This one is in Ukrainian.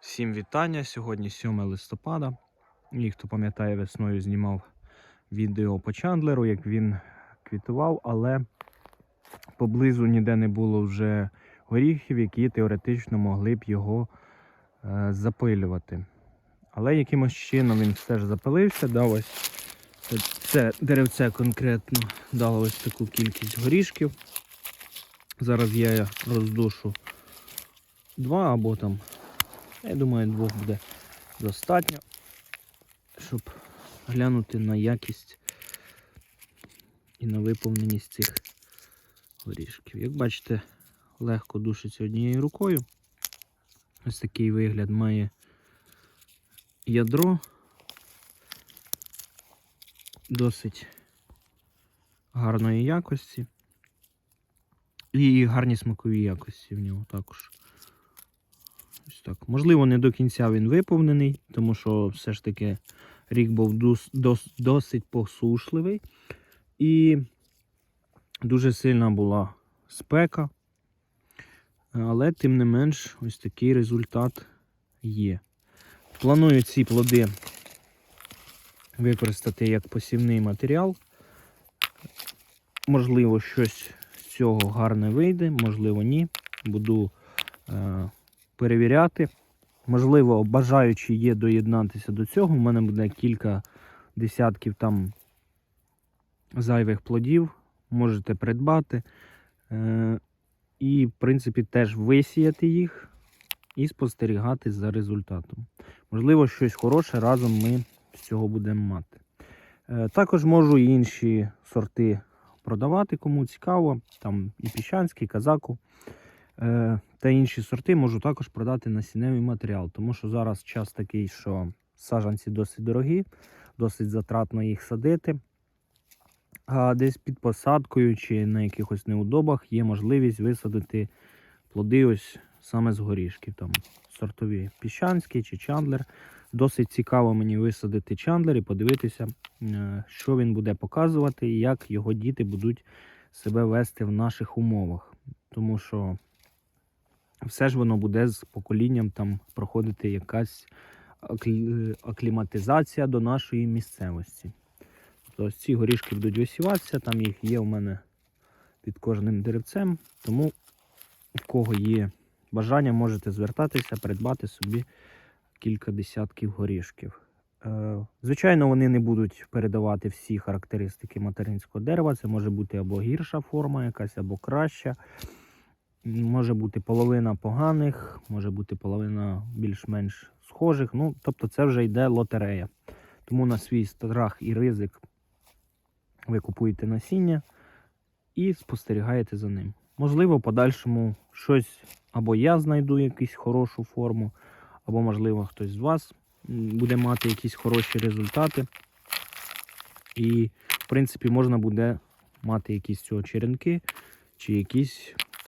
Всім вітання. Сьогодні 7 листопада. І хто пам'ятає, весною знімав відео по Чандлеру, як він квітував, але поблизу ніде не було вже горіхів, які теоретично могли б його е, запилювати. Але якимось чином він все ж запилився, дав ось це деревце конкретно дало ось таку кількість горішків. Зараз я роздушу два або там я думаю, двох буде достатньо, щоб глянути на якість і на виповненість цих горішків. Як бачите, легко душиться однією рукою. Ось такий вигляд має ядро. Досить гарної якості. І гарні смакові якості в нього також. Ось. Можливо, не до кінця він виповнений, тому що все ж таки рік був дос, дос, досить посушливий. І дуже сильна була спека. Але, тим не менш, ось такий результат є. Планую ці плоди використати як посівний матеріал. Можливо, щось з цього гарне вийде, можливо, ні. Буду е, перевіряти. Можливо, бажаючи є доєднатися до цього. У мене буде кілька десятків там зайвих плодів. Можете придбати. Е, і, в принципі, теж висіяти їх і спостерігати за результатом. Можливо, щось хороше разом ми з цього будемо мати. Е, також можу і інші сорти продавати, кому цікаво. Там і піщанський, і казаку. Е, та інші сорти можу також продати насінневий матеріал, тому що зараз час такий, що саджанці досить дорогі, досить затратно їх садити. А десь під посадкою чи на якихось неудобах є можливість висадити плоди ось саме з горішків. Там сортові піщанський чи чандлер. Досить цікаво мені висадити чандлер і подивитися, е, що він буде показувати і як його діти будуть себе вести в наших умовах. Тому що все ж воно буде з поколінням там проходити якась акліматизація до нашої місцевості. Тобто ось ці горішки будуть висіватися, там їх є у мене під кожним деревцем. Тому в кого є бажання, можете звертатися, придбати собі кілька десятків горішків. Е, Звичайно, вони не будуть передавати всі характеристики материнського дерева. Це може бути або гірша форма якась, або краща. Може бути половина поганих, може бути половина більш-менш схожих. Ну, тобто це вже йде лотерея. Тому на свій страх і ризик ви купуєте насіння і спостерігаєте за ним. Можливо, в подальшому щось або я знайду якусь хорошу форму, або, можливо, хтось з вас буде мати якісь хороші результати. І, в принципі, можна буде мати якісь цього черенки чи якісь